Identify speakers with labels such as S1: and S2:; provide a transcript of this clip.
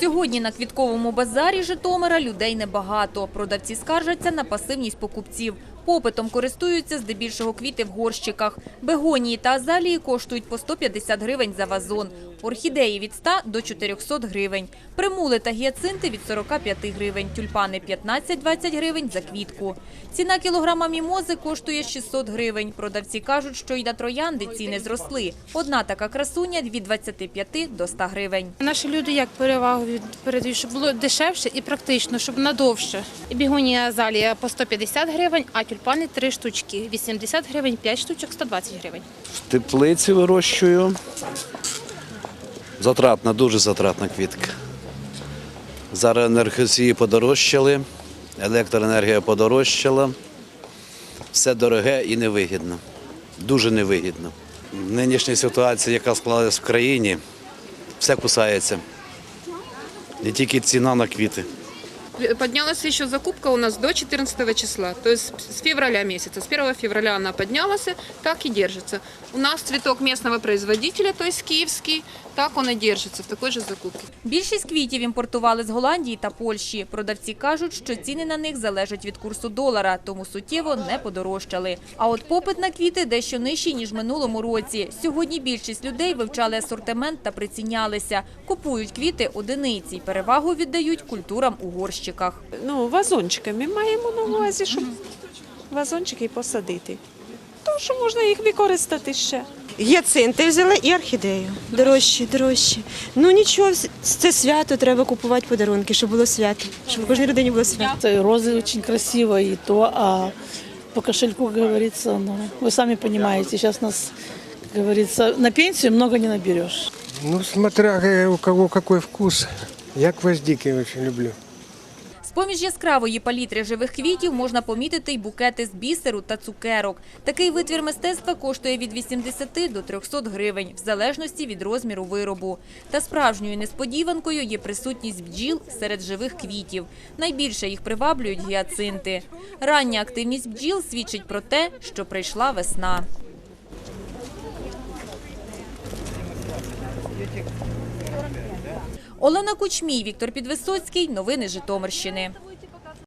S1: Сьогодні на квітковому базарі Житомира людей небагато. Продавці скаржаться на пасивність покупців. Попитом користуються здебільшого квіти в горщиках. Бегонії та азалії коштують по 150 гривень за вазон. Орхідеї від 100 до 400 гривень. Примули та гіацинти від 45 гривень. Тюльпани 15-20 гривень за квітку. Ціна кілограма мімози коштує 600 гривень. Продавці кажуть, що й на троянди ціни зросли. Одна така красуня від 25 до 100 гривень.
S2: Наші люди як перевагу передають, щоб було дешевше і практично, щоб надовше. І Бігонія азалія по 150 гривень, а тюльпани 3 штучки. 80 гривень, 5 штучок, 120 гривень.
S3: В теплиці вирощую. Затратна, дуже затратна квітка. Зараз енергосії подорожчали, електроенергія подорожчала. Все дороге і невигідно. Дуже невигідно. В нинішній ситуації, яка склалась в країні, все кусається. Не тільки ціна на квіти.
S4: Поднялась еще закупка у нас до 14 числа, то есть с февраля месяца. С 1 февраля она поднялась, так и держится. У нас цветок местного производителя, то есть киевский, так он и держится в такой же закупке.
S1: Більшість квітів імпортували з Голландії та Польщі. Продавці кажуть, що ціни на них залежать від курсу долара, тому суттєво не подорожчали. А от попит на квіти дещо нижчий, ніж минулому році. Сьогодні більшість людей вивчали асортимент та прицінялися. Купують квіти одиниці, перевагу віддають культурам у горщиках.
S5: ну, вазончиками маємо на увазі, щоб вазончики посадити. То, що можна їх використати ще.
S6: Гіацинти взяла і орхідею. Дорожчі, дорожчі. Ну нічого, це свято, треба купувати подарунки, щоб було свято, щоб у кожній родині було свято.
S7: Это розы очень красиво и то, а по кошельку, как говорится, ну, вы сами понимаете, сейчас нас, как говорится, на пенсию много не наберешь.
S8: Ну, смотря э, у кого какой вкус. Я гвоздики очень люблю.
S1: З-поміж яскравої палітри живих квітів можна помітити й букети з бісеру та цукерок. Такий витвір мистецтва коштує від 80 до 300 гривень, в залежності від розміру виробу. Та справжньою несподіванкою є присутність бджіл серед живих квітів. Найбільше їх приваблюють гіацинти. Рання активність бджіл свідчить про те, що прийшла весна. Олена Кучмій, Віктор Підвисоцький. Новини Житомирщини.